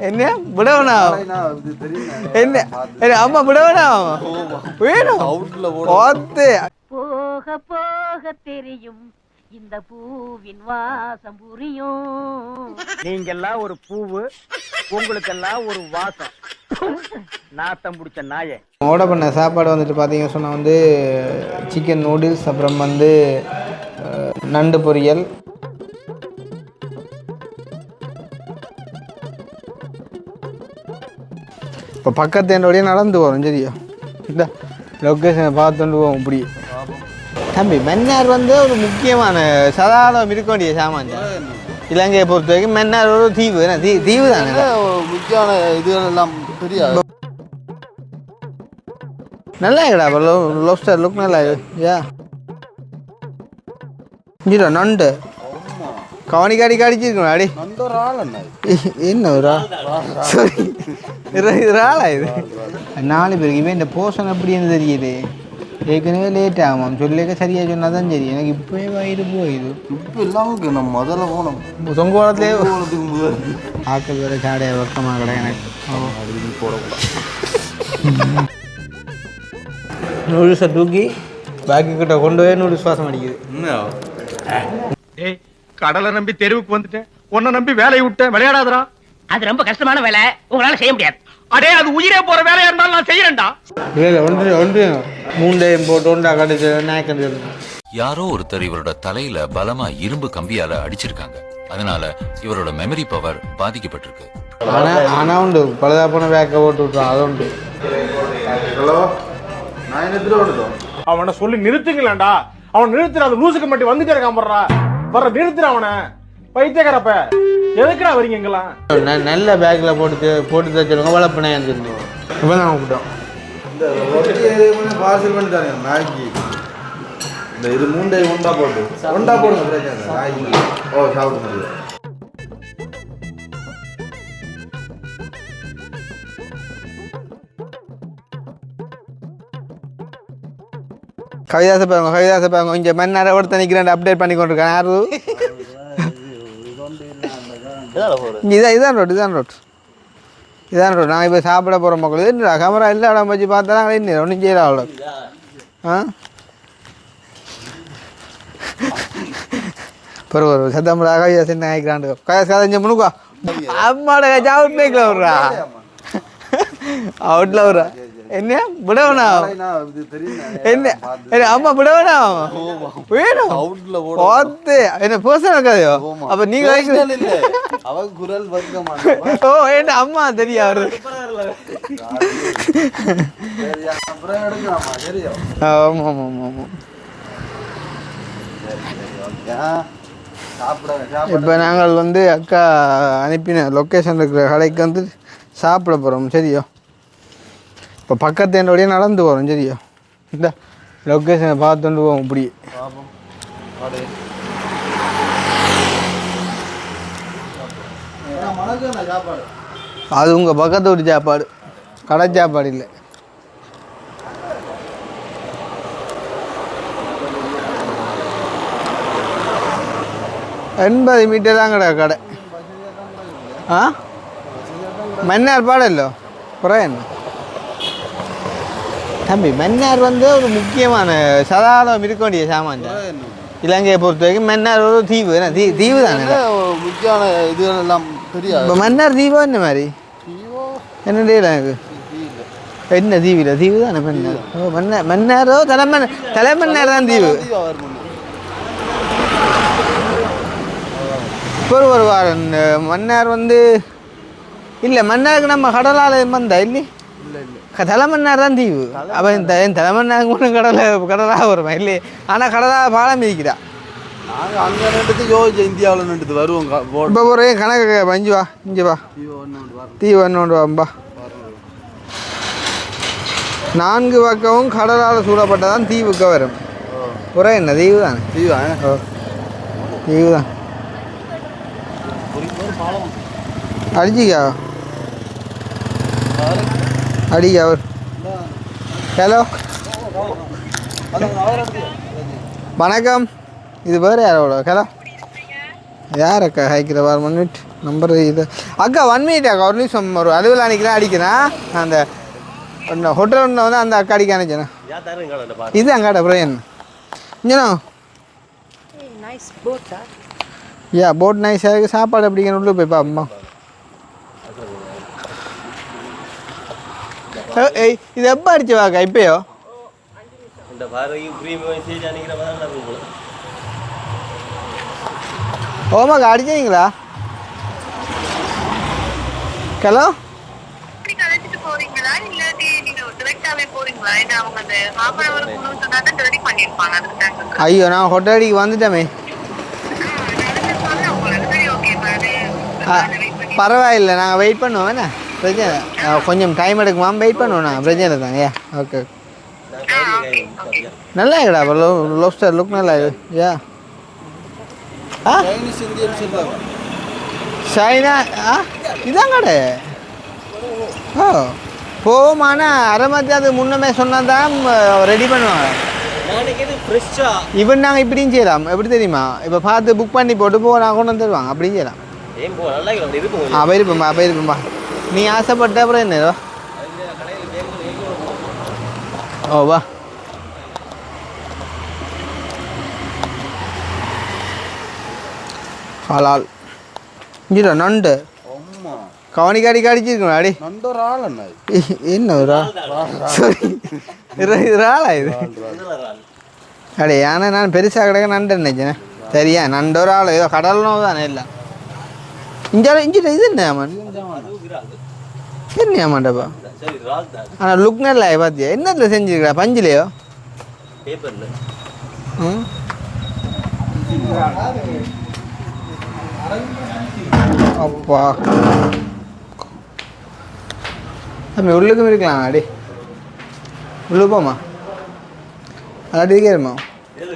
என்ன விடவனா என்ன என்ன அம்மா விடவனா வேணும் பார்த்து போக போக தெரியும் இந்த பூவின் வாசம் புரியும். நீங்கெல்லாம் ஒரு பூவு உங்களுக்கெல்லாம் ஒரு வாசம். நாத்தம் பிடிச்ச நாயே. ஆர்டர் பண்ண சாப்பாடு வந்துட்டு பார்த்தீங்க சொன்னால் வந்து சிக்கன் நூடுல்ஸ் அப்புறம் வந்து நண்டு பொரியல். இப்போ பக்கத்து என்னோடய நடந்து வரும் சரியா? இந்த லொக்கேஷனை பார்த்துட்டு போவோம் இப்படி. தம்பி மன்னார் வந்து ஒரு முக்கியமான சதாரம் இருக்க வேண்டிய சாமான். இலங்கையை பொறுத்த வரைக்கும் மன்னார் ஒரு தீவு தீ தீவு தானே? முக்கியமான இதுகள் எல்லாம் பெரிய நல்லா இருக்குடா லோஸ்டர் லுக் நல்லா யா. நண்டு. கவனிக்கு அடிக்க அடிச்சிருக்கணும் அடி. என்ன? ஒரு ஆளா? இது நாலு பேருக்கு இவன் இந்த போஷன் எப்படின்னு தெரியுது? ஏற்கனவே லேட் ஆகும் சொல்லிக்க சரியா சொன்னா தான் சரி எனக்கு இப்போயே வயிறு போயிது இப்போ இல்லாமல் நம்ம முதல்ல போனோம் தொங்கோளத்துலேயே போனதுக்கு முதல் ஆக்கள் வேற சாடைய வெக்கமாக கடை எனக்கு நூடுல்ஸை தூக்கி பேக்கு கிட்ட கொண்டு போய் நூடுல்ஸ் வாசம் அடிக்குது ஏய் கடலை நம்பி தெருவுக்கு வந்துட்டேன். உன்னை நம்பி வேலையை விட்டேன். விளையாடாதடா. அது ரொம்ப கஷ்டமான வேலை. உங்களால செய்ய முடியாது. அடே அது உயிரே போற வேலையா இருந்தாலும் நான் செய்யறேன்டா. இல்லை இல்லை ஒன்று ஒன்று. மூண்டையும் போட்டு ஒன்றா கடிச்சு நாயக்கன் சொல்லணும் யாரோ ஒருத்தர் இவரோட தலையில பலமா இரும்பு கம்பியால அடிச்சிருக்காங்க. அதனால இவரோட மெமரி பவர் பாதிக்கப்பட்டிருக்கு. ஆனால் ஆனால் உண்டு. பழுதாப்பான பேக்கை போட்டு விட்றான் அது உண்டு. ஹலோ? அவனை சொல்லி நிறுத்துங்களேன்டா. அவன் நிறுத்துற அந்த லூசுக்கு மட்டும் வந்துட்டே இருக்கான் போடுறா. வர நிறுத்துற அவனை. பைத்தியக்காரப்ப. எதுக்குடா வரீங்க இங்கெல்லாம்? ந- நல்ல பேக்கில் போட்டு போட்டு தச்சுருங்க வளர்ப்பினே இருந்துருந்து இப்போ தான் கூப்பிட்டோம் இந்த ரொட்டி பார்சல் பண்ணி தானே மேகி இந்த இது மூண்டை உண்டா போட்டு. உண்டா போடுங்க பிரச்சனை. மேகி ஓ சாப்பிட முடியும் கவிதாச பாருங்க கவிதாச பாருங்க. இங்கே மணி நேரம் ஒருத்தர் நிற்கிறேன் அப்டேட் பண்ணி கொண்டிருக்கேன். யாரு? இதான் இதான் ரோட் இதான் ரோட் இதான் ரோட் நான் இப்போ சாப்பிட போகிற மக்கள் என்னடா கேமரா இல்லை இடம் வச்சு பார்த்தா என்ன ஒன்றும் செய்யலாம் அவ்வளோ ஆ? பரவாயில்ல சத்தம் கவிதா சின்ன ஆகிக்கிறாண்டு கதை முனுக்கா அம்மாட கட்சி அவுட் மேக்கில் விட்றா. அவுட்டில் விட்றா. என்ன? விடவனா? என்ன? அம்மா விடவனா? வேணும். பார்த்து. என்ன பர்சனல் கதையோ? அப்ப நீங்க குரல் வர்க்கமான ஓ என்ன அம்மா தெரியும் அவரு? ஆமா ஆமா ஆமா இப்போ நாங்கள் வந்து அக்கா அனுப்பின லொக்கேஷன் இருக்கிற கடைக்கு வந்து சாப்பிட போகிறோம் சரியோ? இப்போ பக்கத்து என்னோடய நடந்து போகிறோம் சரியோ? இந்த லொக்கேஷனை பார்த்துட்டு போவோம் இப்படி. அது உங்கள் பக்கத்து வீட்டு சாப்பாடு. கடை சாப்பாடு இல்லை. எண்பது மீட்டர் தான் கடை கடை. ஆ? மன்னார் பாடല്ലോ குறை என்ன? தம்பி மன்னார் வந்து ஒரு முக்கியமான சதாரம் இருக்க வேண்டிய சாமான் இலங்கையை பொறுத்த வரைக்கும் மன்னார் ஒரு தீவு தீ தீவு தானே? முக்கியமான இதுகள் எல்லாம் பெரிய இப்போ மன்னார் தீபா என்ன மாதிரி? என்ன தெரியல எனக்கு என்ன தீவில தீவு தானே மன்னார்? ஓ மன்னார் மன்னாரோ தலைமன் தலைமன்னார் தான் தீவு. இப்போ ஒரு வாரம் மன்னார் வந்து இல்லை மன்னாருக்கு நம்ம கடலால் வந்தா இல்லை தலைமன்னார் தான் தீவு. அப்போ இந்த என் தலைமன்னாருக்கு மட்டும் கடலை கடலாக வருமா இல்லை ஆனால் கடலாக பாலம் மிதிக்குதா நாங்க அங்க நின்றுட்டு யோசிச்ச இந்தியாவுல நின்றுட்டு வருவோம் இப்போ ஒரு கணக்கு பஞ்சு வா இங்கே வா. தீவு ஒன்று வாம்பா நான்கு பக்கமும் கடலால் சூழப்பட்டதான் தீவுக்கு வரும். புற என்ன தீவு தானே தீவா? ஓ தீவு தான் அடிச்சிக்கா. அடிக்கா அவர். ஹலோ வணக்கம். இது வேறு யாரோட ஹலோ யார் அக்கா? ஹைக்கிற ஒரு மினிட் நம்பர் இது. அக்கா ஒன் மினிட் அக்கா. ஒரு நிமிஷம் ஒரு அலுவலக அன்றைக்கி அடிக்கிறேன் அந்த ஒன்று ஹோட்டல் ஒன்று வந்து அந்த அக்கா அடிக்க அனுப்பிச்சேன். இது அங்காட பிரயன் இங்கண்ணா யா போட் நைஸாக இருக்குது சாப்பாடு அப்படிங்கிற உள்ள போய் பாப்பா இது எப்போ அடிச்சு வாக்கா இப்பயோ இந்த ஓமாக்கா அடிச்சீங்களா ஹலோ ஐயோ நான் ஹோட்டலுக்கு வந்துட்டேமே சரி ஓகே ஆ, பரவாயில்லை நாங்கள் வெயிட் பண்ணுவோம் என்ன பிரச்சனை கொஞ்சம் டைம் எடுக்குமா வெயிட் பண்ணுவோம் நான் பிரச்சனை தாங்க ஏ ஓகே நல்லா இருக்குடா லோ லோப்ஸ்டர் லுக் நல்லா இருக்கு. யா. ஆ? சைனா ஆ? இதான் கடை ஓ போமானா அரை மத்தியாவது முன்னமே சொன்னால் தான் ரெடி பண்ணுவாங்க. நாளைக்கு இது ஃப்ரெஷ்ஷா இவன் நாங்கள் இப்படியும் செய்யலாம். எப்படி தெரியுமா? இப்போ பார்த்து புக் பண்ணி போட்டு போ நான் கொண்டு வந்து தருவாங்க. அப்படியும் செய்யலாம். ஏன் போ நல்லா இருக்கும். ஆ போயிருப்போம்மா போயிருப்போம்மா நீ ஆசைப்பட்ட அப்புறம் என்ன? ஓ வா. ஹலால். இங்கிட்ட நண்டு. அம்மா. கவனிக்கு அடிக்க அடிச்சிருக்கணும் அடி. நண்ட ஒரு ஆள் என்ன என்ன ஒரு சரி. இது? ஆளா இது அடே ஏன்னா நான் பெருசாக கிடக்க நண்டு நினைச்சேன். சரியா நண்டு ஒரு ஆள். ஏதோ கடல் நோவு தானே இல்லை இங்கே இஞ்சிட்ட இது என்ன ஆமாம் என்ன ஆமாண்டப்பா சரி ரால் தான். ஆனால் லுக் நல்லா பார்த்தியா என்னத்தில் செஞ்சுருக்கா பஞ்சிலையோ? பேப்பர்ல. ம் அப்பா. தம்பி உள்ளுக்கும் இருக்கலாம் அடி. உள்ளு போமா அடி இருக்கேருமா இல்ல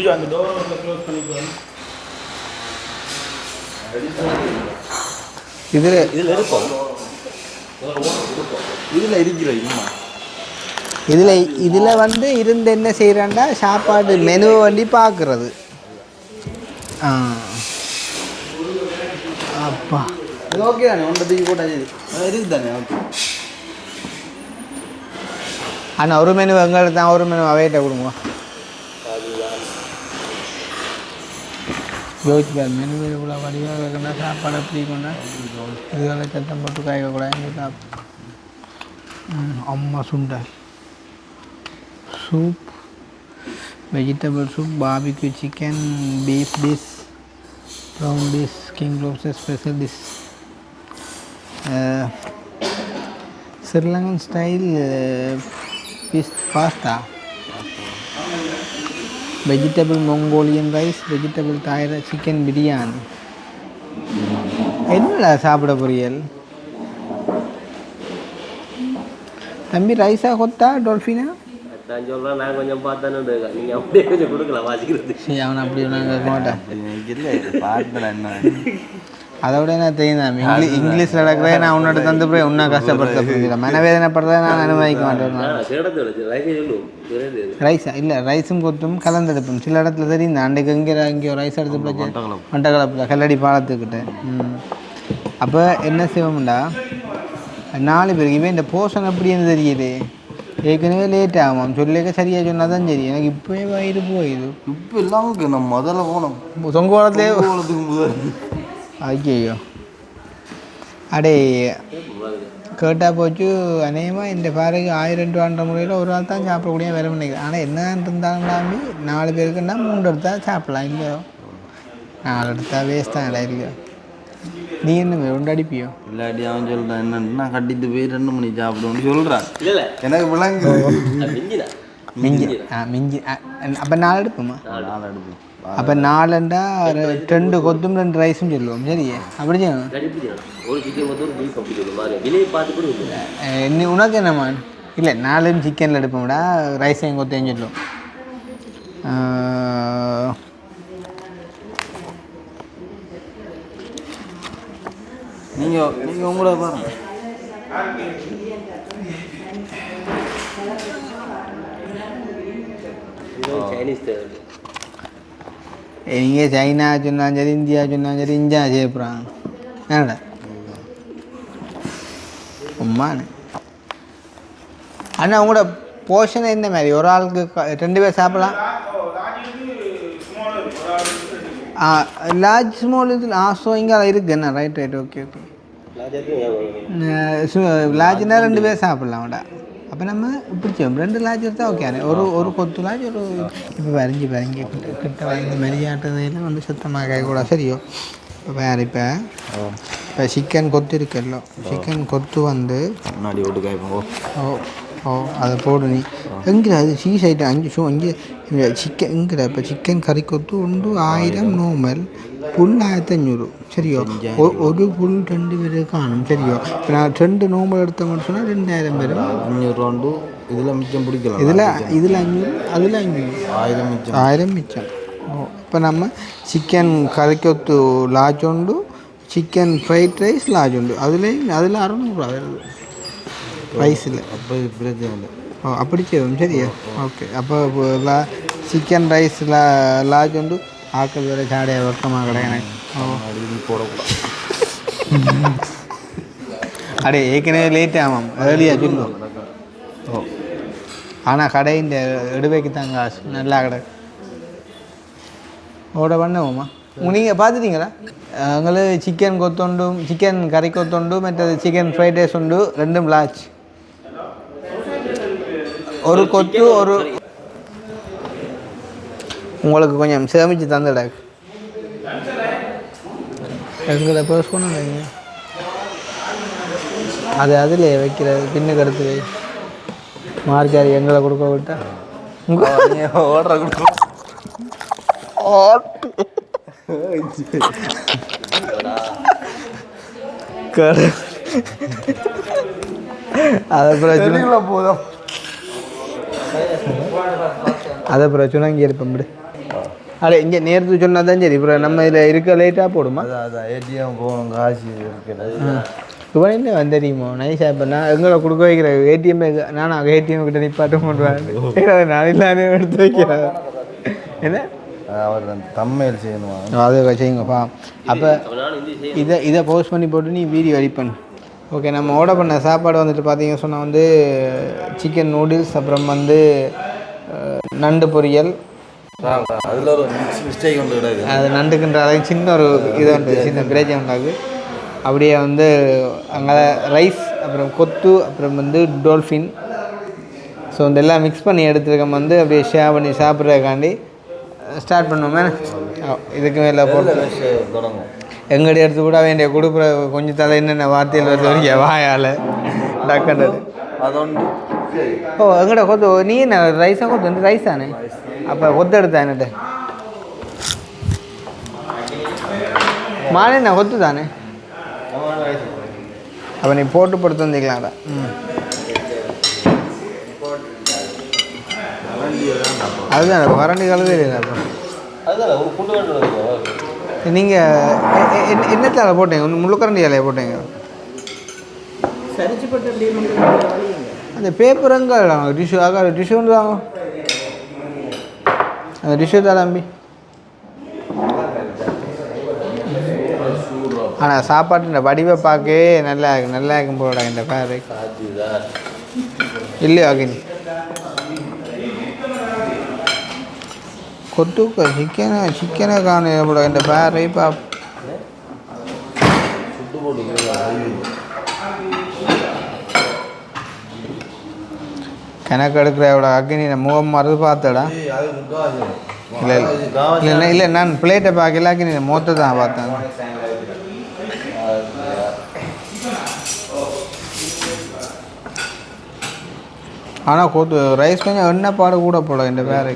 வா அந்த டோர் க்ளோஸ் பண்ணிக்கலாம் இதில் இதுல இருக்கும் இதுல இருக்கிற இம்மா இதில் இதில் வந்து இருந்து என்ன செய்கிறாண்டா சாப்பாடு மெனுவை வண்டி பார்க்குறது ஆ அப்பா இது ஓகே தானே ஒன்றை தூக்கி போட்டா சரி அது இருக்குது தானே ஓகே ஆனால் ஒரு மெனு எங்களுக்கு தான் ஒரு மெனு அவையிட்ட கொடுங்க யோசிப்பார் மெனு இவ்வளோ வடிவாக வைக்கணும் சாப்பாடு எப்படி கொண்டா இதுகளை சத்தம் போட்டு காய்க்க கூடாது சாப் ம், அம்மா sundal soup vegetable soup barbecue chicken beef dish prawn dish king ropes special dish Sri Lankan style fish pasta vegetable Mongolian rice vegetable Thai chicken biryani என்னடா சாப்பிட பொரியல்? தம்பி ரைஸா கொத்தா டொல்ஃபினா நான் கொஞ்சம் பார்த்தானு நீங்க அப்படியே கொஞ்சம் கொடுக்கலாம் வாசிக்கிறது. சரி அவன் அப்படி நாங்கள் மாட்டேன். இல்லை பார்த்தேன் என்ன? அதோட என்ன தெரியும்? இங்கிலீஷ் இங்கிலீஷில் நடக்கிறதே நான் உன்னோட தந்து போய் இன்னும் கஷ்டப்படுத்த புரியல மனவேதனைப்படுறதை நான் அனுமதிக்க மாட்டேன். ரைஸே இல்லை. ரைஸும் கொத்தும் கலந்தெடுப்போம். சில இடத்துல தெரியும்? இந்த அன்றைக்கு இங்கே இங்கே ரைஸ் எடுத்து போச்சு. மட்டக்களப்பில் கல்லடி பாலத்துக்கிட்ட. அப்போ என்ன செய்வோம்டா? நாலு பேருக்கு இவன் இந்த போஷன் எப்படின்னு தெரியுது? ஏற்கனவே லேட் ஆகும் சொல்லிக்க சரியாக சொன்னால் தான் சரி. எனக்கு இப்போயே வயிறு போயிது இப்போ இல்லாமல் நம்ம முதல்ல போனோம் தொங்க காலத்துலேயே ஐயோ அடே கேட்டால் போச்சு அநேகமாக இந்த பாருக்கு ஆயிரம் ரூபான்ற முறையில் ஒரு ஆள் தான் சாப்பிடக்கூடிய வேலை நினைக்கிறேன் ஆனால் என்ன இருந்தாலும் நாலு பேருக்குன்னா மூன்று எடுத்தா சாப்பிடலாம் இல்லையோ நாலு எடுத்தா வேஸ்ட் தான் இடம் நீ என்ன ரெண்டு அடிப்பியோ இல்லாட்டி அவன் சொல்கிறான் என்னன்னு நான் கட்டிட்டு போய் ரெண்டு மணி சாப்பிடுவோம்னு சொல்கிறான் இல்ல எனக்கு விளங்கு மிஞ்சி ஆ மிஞ்சி அப்போ நாலு எடுப்போமா நாலு அடுப்பு அப்போ நாலுண்டா ரெண்டு கொத்தும் ரெண்டு ரைஸும் சொல்லுவோம். சரி அப்படி என்ன உனக்கு என்னம்மா இல்லை நாலும் சிக்கனில் எடுப்போம்டா ரைஸையும் கொத்தையும் சொல்லுவோம். நீங்கள் நீங்கள் உங்களோட பாருங்க. சைனீஸ் தேவை. நீங்கள் சைனா சொன்னாலும் சரி இந்தியா சொன்னாலும் சரி இந்தியா செய்யப்படுறாங்க என்னடா உம்மானு அண்ணா உங்களோட போர்ஷன் என்ன மாதிரி ஒரு ஆளுக்கு ரெண்டு பேர் சாப்பிடலாம் லார்ஜ் ஸ்மால் இதில் ஆ ஸோ இங்கே இருக்கு என்ன ரைட் ரைட் ஓகே ஓகே லாஜாத்தையும் லார்ஜ்னா ரெண்டு பேர் சாப்பிட்லாம்டா அப்போ நம்ம பிடிச்சோம் ரெண்டு லார்ஜ் எடுத்தால் ஓகே ஒரு ஒரு கொத்து லார்ஜ் ஒரு இப்போ வரைஞ்சி வரைஞ்சி கிட்ட கிட்ட வரைஞ்சி மெரியாட்டதையெல்லாம் வந்து சுத்தமாக கேட்கக்கூடாது சரியோ இப்போ வேறு இப்போ இப்போ சிக்கன் கொத்து இருக்குல்ல சிக்கன் கொத்து வந்து முன்னாடி ஓட்டு காய்ப்போம் ஓ ஓ அதை போடு நீ எங்கிற அது சீஸ் ஐட்டம் அஞ்சு ஷோ அஞ்சு சிக்கன் எங்கிற இப்போ சிக்கன் கறி கொத்து ஒன்று ஆயிரம் நார்மல் புல் ஆயிரத்தி அஞ்சூறு சரியோ ஒரு புல் ரெண்டு பேர் காணும் சரியோ இப்போ நான் ரெண்டு நார்மல் எடுத்தோம்னு சொன்னால் ரெண்டாயிரம் பேர் அஞ்சூறு ரூபாண்டு இதில் மிச்சம் பிடிக்கலாம் இதில் இதில் அஞ்சூறு அதில் அஞ்சூறு ஆயிரம் மிச்சம் ஆயிரம் மிச்சம் ஓ இப்போ நம்ம சிக்கன் கறிக்கொத்து லாஜ் உண்டு சிக்கன் ஃப்ரைட் ரைஸ் லாஜ் உண்டு அதுலேயும் அதில் அறநூறுவா வருது റൈസ് ഇല്ല അപ്പോൾ ഓ അപ്പടി ചെയ്യും ശരിയാ ഓക്കെ അപ്പോൾ ചിക്കൻ റൈസ് ലാജ് ഉണ്ട് ആക്കൾ വരെ ചാടിയ വർക്കമാ കിടക്കണേ ഓ അടേ ഏക്കനെ ലേറ്റ് ആവാം ഏർലിയാ ചൊല്ലു ഓ ஆனா கடையின் எடுவைக்கு தாங்க காசு. நல்லா கடை. ஓட பண்ணுவோம்மா நீங்கள் பார்த்துட்டீங்களா? எங்களுக்கு சிக்கன் கொத்தொண்டும் சிக்கன் கறி கொத்தொண்டு மற்றது சிக்கன் ஃப்ரைட் ரைஸ் உண்டு. ரெண்டும் லார்ஜ் ஒரு கொத்து ஒரு உங்களுக்கு கொஞ்சம் சேமிச்சு தந்துட. எங்களை பர்ஸ் பண்ணுங்க அது அதில் வைக்கிறது பின்னுக்கு எடுத்து வை மார்க்காரி எங்களை கொடுக்க விட்டா. ஓடுற கொடுக்கும் கடை அதை பிரச்சனை போதும். அதை பிரச்சனை இங்கே இருப்பேன் விடு. அட இங்கே நேரத்து சொன்னா தான் சரி அப்புறம் நம்ம இதில் இருக்க லேட்டாக போடுமா? அதான் அதான். ஏடிஎம் போகணும் காசு இருக்கிறது. இவன் என்ன வந்தறியுமோ நைஸாக இப்போ நான் எங்களை கொடுக்க வைக்கிற ஏடிஎம் நானும் ஏடிஎம் கிட்ட நிப்பாட்ட பண்ணுவேன் நான் இல்லாமே எடுத்து வைக்கிறேன். என்ன? அவர் தம்மையில் செய்யணுமா? அது செய்யுங்கப்பா அப்போ இதை இதை போஸ்ட் பண்ணி போட்டு நீ வீடியோ எடிட் பண்ணு. ஓகே நம்ம ஆர்டர் பண்ண சாப்பாடு வந்துட்டு பார்த்தீங்க சொன்னால் வந்து சிக்கன் நூடுல்ஸ் அப்புறம் வந்து நண்டு பொரியல். அதில் ஒரு மிஸ்டேக் ஒன்று கிடையாது. அது நண்டுக்குன்ற அளவுக்கு சின்ன ஒரு இது உண்டு சின்ன பிரச்சனை உண்டாகு அப்படியே வந்து அங்கே ரைஸ் அப்புறம் கொத்து அப்புறம் வந்து டோல்ஃபின் ஸோ இதெல்லாம் மிக்ஸ் பண்ணி எடுத்துருக்கோம் வந்து அப்படியே ஷேர் பண்ணி சாப்பிட்றதுக்காண்டி ஸ்டார்ட் பண்ணுவோமே. இதுக்கு மேலே போட்டு. தொடங்கும்? எங்கடி எடுத்து கூட வேண்டிய கொடுக்குற கொஞ்சம் தலை என்னென்ன வார்த்தையில் வருது வரைக்கும் வாயால். டக்குன்றது அதொன்று ஓ எங்கட கொத்து நீ என்ன ரைஸாக கொத்து வந்து ரைஸ் தானே அப்போ கொத்து எடுத்தா என்னட்ட மாலை என்ன கொத்து தானே அப்போ நீ போட்டு படுத்து வந்திக்கலாம்டா ம். அதுதான் கலவே இல்லை அப்போ. அதுதான் நீங்கள் என்னத்தால் போட்டீங்க? ஒன்று முழுக்கரண்டி இலையை போட்டீங்க. அந்த பேப்பர் எங்கே டிஷ்யூ ஆகா டிஷ்யூ ஒன்று தாங்க. அந்த டிஷ்யூ தான் தம்பி. ஆனால் சாப்பாட்டு இந்த வடிவை பார்க்கவே நல்லா இருக்கு நல்லா இருக்கும் போட இந்த பேரு. இல்லையா அகினி? கொத்துக்க சிக்கனை சிக்கனை காண போட இந்த பேரை பா கணக்கு எடுக்கிற எவ்வளோ அக்னி முகம் மறந்து பார்த்தடா. இல்லை இல்லை இல்லை நான் பிளேட்டை பார்க்கல அக்னி நான் தான் பார்த்தேன். ஆனால் கொத்து ரைஸ் கொஞ்சம் எண்ணெய் பாடு கூட போட இந்த வேறு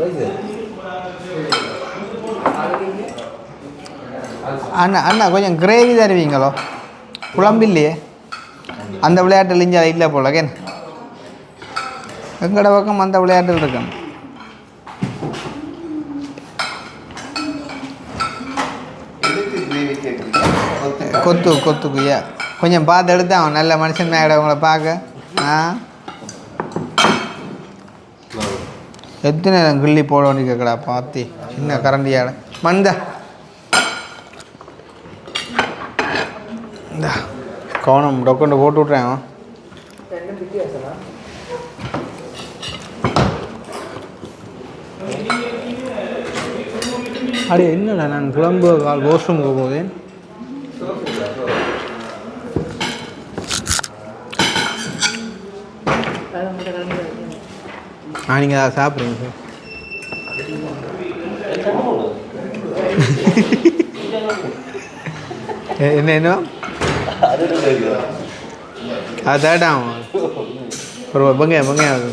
குறைவு அண்ணா அண்ணா கொஞ்சம் கிரேவி தருவீங்களோ? குழம்பு அந்த விளையாட்டு இங்கே இல்லை போல கேன் எங்கட பக்கம் அந்த விளையாட்டு இருக்கணும் கொத்து கொத்துக்குய்யா கொஞ்சம் பார்த்து எடுத்து அவன் நல்ல மனுஷன் மேடம் உங்களை பார்க்க. ஆ? எத்தனை நேரம் கிள்ளி போட வேண்டியிருக்கடா பாத்தி? சின்ன கரண்டியாட. மந்த. இந்த கவனம் டொக்கண்டு போட்டு விட்றேன் அவன். அடே என்னடா நான் கிளம்பு கால் வாஷ்ரூமுக்கு போதேன் ஆ நீங்கள் அதை சாப்பிடுங்க சார். என்ன என்ன? அது தேடாம் ஒரு வெங்காயம் வெங்காயம். அது.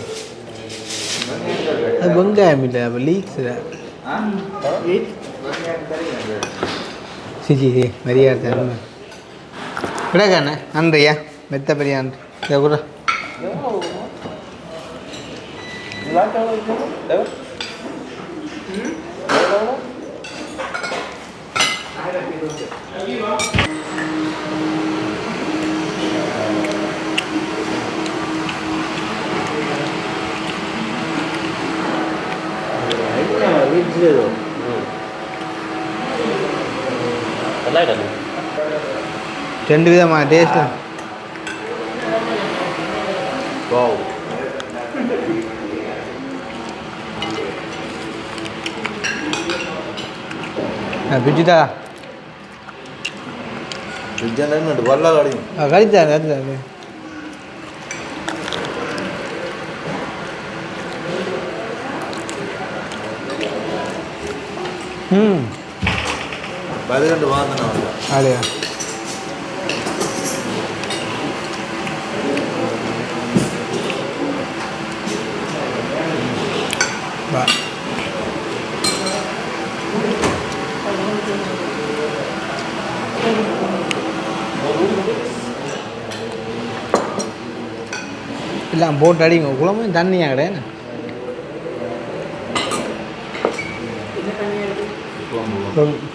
அது வெங்காயம் இல்லை அப்போ லீக்ஸ் சி சி சி மரியாதை தருமை நன்றியா? மெத்த பெரிய இதை கூட. ரெண்டு விதமான டேஸ்ட் பிடிச்சிட்டா அடியும் கழிச்சா கழிச்சா ம். பதினெண்டு வாங்கினா அப்படியா வா இல்லை போட்டு அடிங்க குளமும் தண்ணியாக கிடையாது என்ன சொல்லி அம்மாங்க உண்ட சொல்லி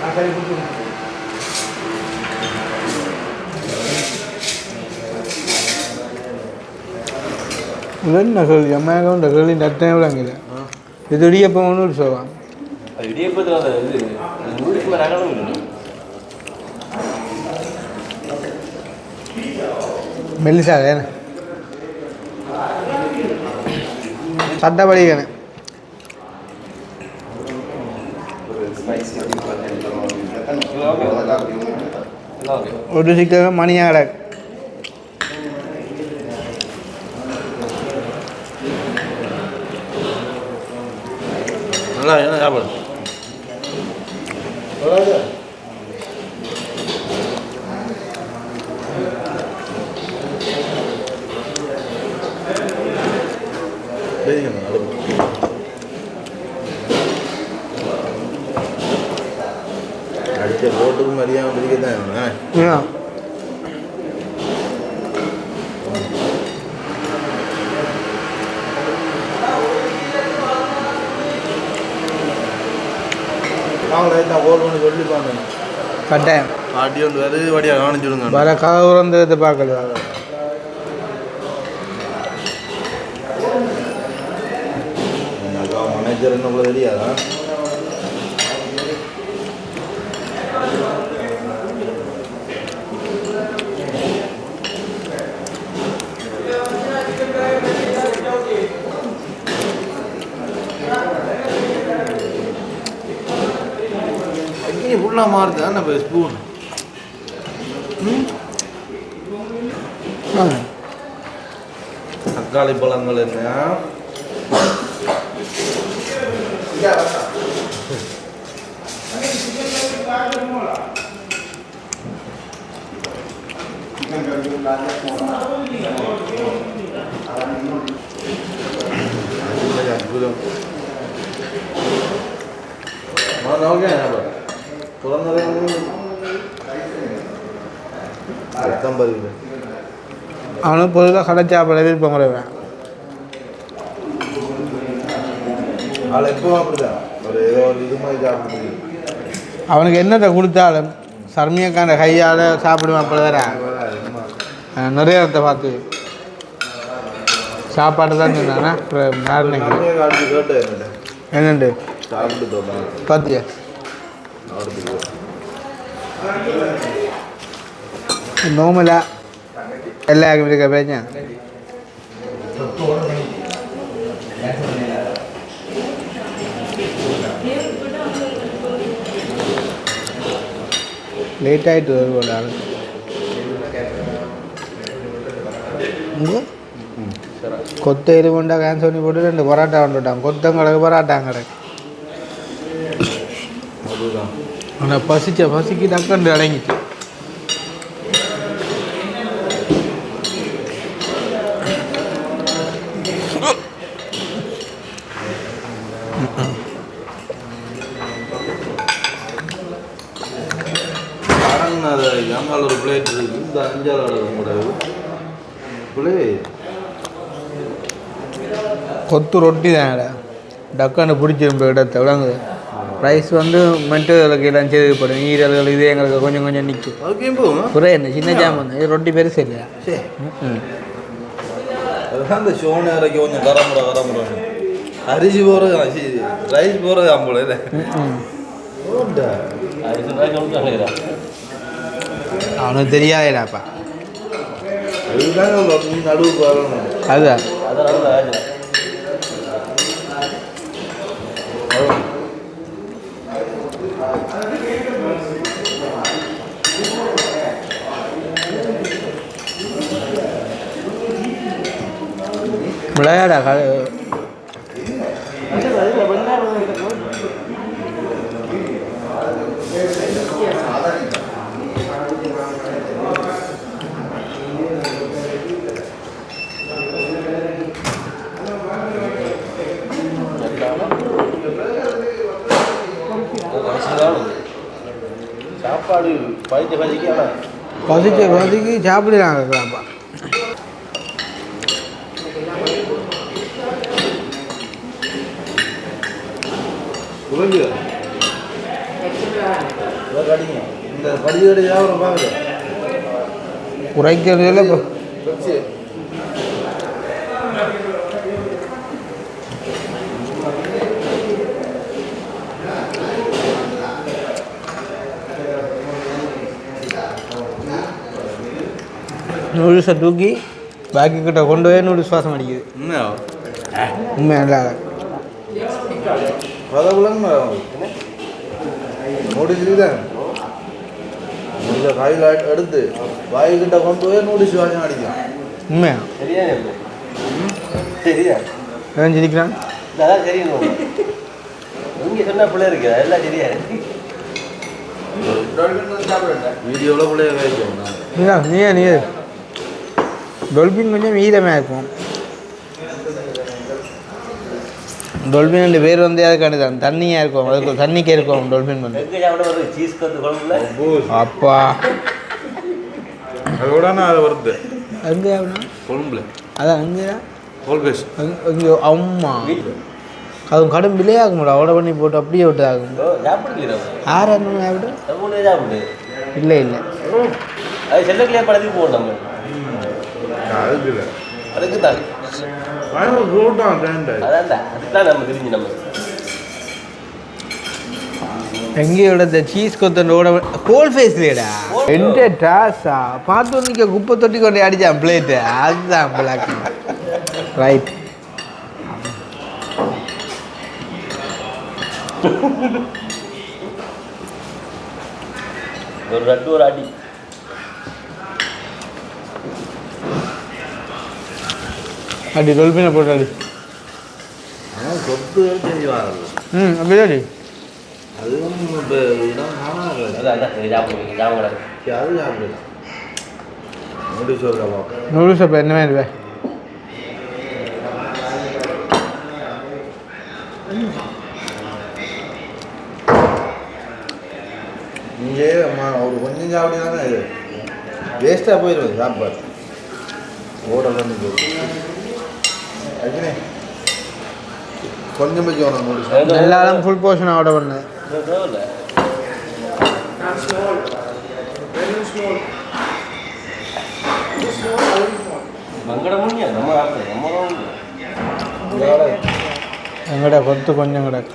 நட்டே விளங்குது இது இடியப்பம் ஒன்று சொல்லுவான் இடியப்பத்தில் அந்த இது நூறுக்கு மேலே அகலம் இல்லை மெல்லிசா வேணே சட்டை படிக்கணும் ஓகே ஒரு சிக்கல் மணியாக கிடக்கு நல்லா என்ன சாப்பாடு அடிச்ச ரோட்டுக்கு மரியாதை பிடிக்க தான் ஆ அவங்கள தான் சொல்லிப்பாங்க கட்டாயம். பாட்டி வந்து வருது வடியாக கவனிச்சுடுங்க வர கவுரந்ததை பார்க்கல. மேனேஜர் என்ன கூட தெரியாதா அக்கினி ஃபுல்லாக மாறுது தானே இப்போ ஸ்பூன் தக்காளி பழங்கள் என்ன அற்புதம் ஓகே பிறந்தது அவனும் அப்படிதான் ஏதோ ஒரு இது மாதிரி சாப்பிட்டு அவனுக்கு என்னத்தை கொடுத்தாலும் சர்மியக்கான கையால் சாப்பிடுவான் அப்போ வேற நிறைய இடத்த பார்த்து. சாப்பாடு தான் சொன்னானா. என்னண்டு? பார்த்தியா? அவருக்கு நார்மலாக எல்லாருக்கும் இருக்க பிரச்சனை லேட் ஆகிட்டு வருவோம் ஆளு இங்கே கொத்த எலும்புண்டா கேன்சர் பண்ணி போட்டு ரெண்டு பரோட்டா வந்துட்டான் கொத்தம் கிடக்கு பரோட்டாங்க கிடக்கு அதுதான் ஆனால் பசிச்ச பசிக்கு டக்குன்னு அடங்கிச்சு எங்கால ஒரு பிளேட் இருக்கு இந்த அஞ்சால் அளவு கூடாது கொத்து ரொட்டி தானடா டக்கான்னு பிடிச்சிருந்த இடத்த விளங்குது ரைஸ் வந்து மென்டலுக்கு எல்லாம் செய்யப்படும் ஈரல்கள் இது எங்களுக்கு கொஞ்சம் கொஞ்சம் நிற்கும் குறை என்ன சின்ன ஜாமான். இது ரொட்டி பெருசு இல்லையா இந்த ஷோனு இறக்கி கொஞ்சம் கரமுறை கரமுறை. அரிசி போகிறது ரைஸ் போகிறது அம்போல இல்லை? அவனுக்கு தெரியாதேடாப்பா அதுதான் நீ நடுவுக்கு வரணும் அதுதான் அதனால தான் விளையாடா க சாப்பாடு பைத்த பசிக்கு ஆனால் பசிச்ச பசிக்கு சாப்பிடுறாங்கப்பா கடிங்க இந்த படிக்கடை வியாபாரம் குறைக்கிறதுல நூடுல்ஸை தூக்கி பேக்கு கிட்ட கொண்டு போய் நூடுல்ஸ் வாசம் அடிக்குது. என்ன உண்மை நல்லா நூடுல்ஸ் தான் இந்த கையில் எடுத்து வாய்கிட்ட கொண்டு போய் நூடுல்ஸ் வாசம் அடிக்கும். உண்மையா? சரியா சரியா ஏன் சிரிக்கிறான்? அதான் தெரியும். நீங்க சொன்ன பிள்ளை இருக்கு? அதெல்லாம் சரியா வீடியோவில் பிள்ளைய நீயே நீ டொல்பின் கொஞ்சம் மீதமாக இருக்கும். டொல்பின் ரெண்டு பேர் வந்து அதுக்காண்டி தான் தண்ணியாக இருக்கும்? அதுக்கு தண்ணிக்கே இருக்கும் டொல்பின் வந்து. எங்க அப்பா. அதோட நான் அதை வருது. அங்கே அப்படின்னா கொழும்புல. அதான் அங்கே அங்கே அம்மா. அதுவும் கடும் விலையாகும்டா அவ்வளோ பண்ணி போட்டு அப்படியே விட்டு ஆகும். யார் என்ன சாப்பிடு. நம்ம ஊர்லயே சாப்பிடு. இல்லை இல்லை. அது செல்லக்கிளியா படத்துக்கு இல்லை. அதுக்கு தான். ரோட்டான் டேண்டை அதான்டா அதுக்கு தான் நம்ம தெரிஞ்சு நம்ம எங்கேயோட இந்த சீஸ் கொத்தனோட கோல் ஃபேஸ்லேடா எந்த டாஸா பார்த்து நிற்க குப்பை தொட்டி கொண்டு அடிச்சான் பிளேட்டு அதுதான் பிளாக் ரைட் ஒரு ரெண்டு ஒரு அடி அடி டொல்பினை போட்டு அடி. ம் அப்படியே அடி. நூடுல்ஸ் அப்போ என்ன மாதிரி இங்கே அம்மா ஒரு கொஞ்சம் சாப்பிட்டீங்கன்னா வேஸ்ட்டாக போயிடும் சாப்பாடு. ஓடலன்னு போயிடும் அக்னி கொஞ்சம் எல்லாரும் ஃபுல் போர்ஷன் ஆர்டர் தான் எங்கட கொத்து கொஞ்சம் கிடக்கு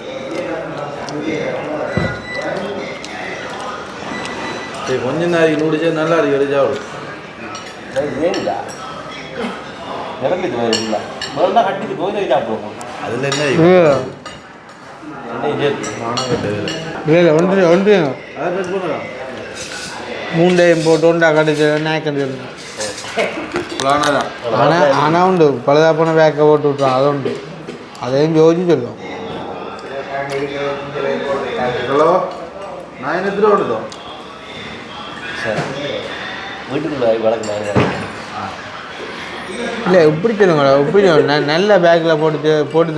சரி கொஞ்சம் நாளைக்கு நூடுல்ஸே நல்லா இருக்கு நிரம்பிட்டு போயிருந்தா முதல்ல கட்டிட்டு கோயில் சாப்பிடுவோம் அதில் என்ன இல்லை இல்லை ஒன்று ஒன்று. அதை பெட் பண்ணுறோம் மூண்டையும் போட்டு ஒன்றா கடிச்சு நேக்கண்டு புலானா தான் ஆனால் ஆனால் உண்டு. பழுதா போன பேக்கை போட்டு விட்ருவோம் அது உண்டு. அதையும் ஜோதி சொல்லுவோம் ஹலோ? நான் என்ன திரும்ப எடுத்தோம் சரி வீட்டுக்குள்ள வழக்கு இல்லை இப்படி சொல்லுங்க இப்படி சொல்லுங்க. நல்ல பேக்கில் போட்டு போட்டு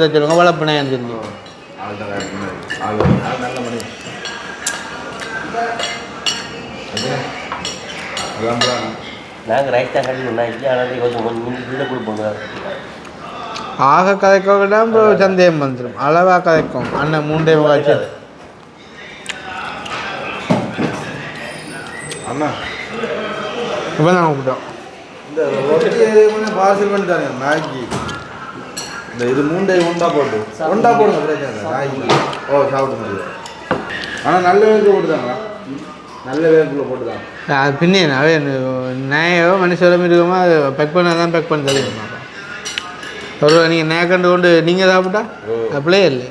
மணி அதான் புலானா நாங்கள் ரைட் தான் கட்டி கொஞ்சம் வீட கொடுப்போங்க. ஆக கதைக்கோட சந்தேகம் வந்துடும் அளவாக கதைக்கும். அண்ணன் மூண்டே முகாச்சு அண்ணா. இப்போ தான் கூப்பிட்டோம் இந்த ரொட்டி பார்சல் பண்ணி தாங்க மேகி இந்த இது மூண்டை ஒண்டா போட்டு. ஒண்டா போடுங்க பிரச்சனை மேகி ஓ சாப்பிட முடியும் ஆனால் நல்ல வேருக்கு போட்டுதாங்களா நல்ல வேருக்குள்ள போட்டுதாங்க அது பின்னே அவே நேயோ மனுஷரோ மிருகமோ அது பேக் பண்ணால் தான் பேக் பண்ணி தருவோம் ஒரு நீங்கள் நேக்கண்டு கொண்டு நீங்கள் சாப்பிட்டா அப்படியே இல்லை.